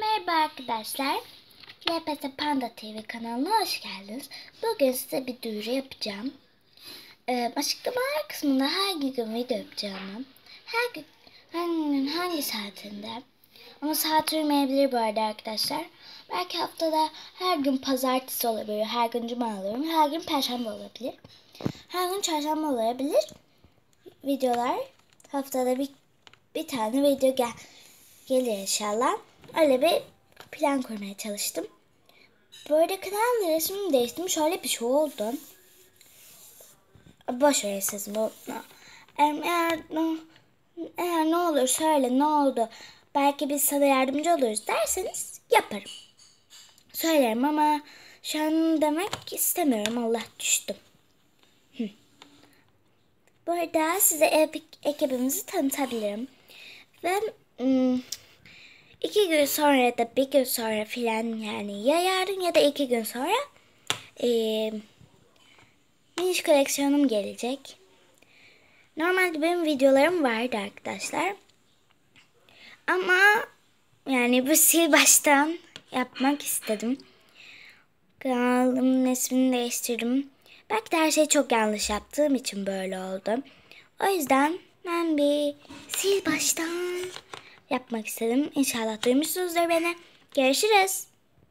Merhaba arkadaşlar. LPS Panda TV kanalına hoş geldiniz. Bugün size bir duyuru yapacağım. Ee, açıklamalar kısmında hangi gün video yapacağımı, her gün, hangi hangi saatinde, ama saat uymayabilir bu arada arkadaşlar. Belki haftada her gün pazartesi olabilir, her gün cuma olabilir, her gün perşembe olabilir. Her gün çarşamba olabilir. Videolar haftada bir, bir tane video gel gelir inşallah. Öyle bir plan kurmaya çalıştım. Böyle kanal resmimi değiştirdim. Şöyle bir şey oldu. Boş ver siz bu. Eğer, eğer ne olur söyle ne oldu. Belki biz sana yardımcı oluruz derseniz yaparım. Söylerim ama şu an demek istemiyorum. Allah düştüm. Hı. Bu arada size ekibimizi tanıtabilirim. Ve ım, iki gün sonra da bir gün sonra filan yani ya yarın ya da iki gün sonra e, miniş koleksiyonum gelecek. Normalde benim videolarım vardı arkadaşlar. Ama yani bu sil baştan yapmak istedim. Kanalımın ismini değiştirdim. Belki de her şeyi çok yanlış yaptığım için böyle oldu. O yüzden ben bir sil baştan yapmak istedim. İnşallah duymuşsunuzdur beni. Görüşürüz.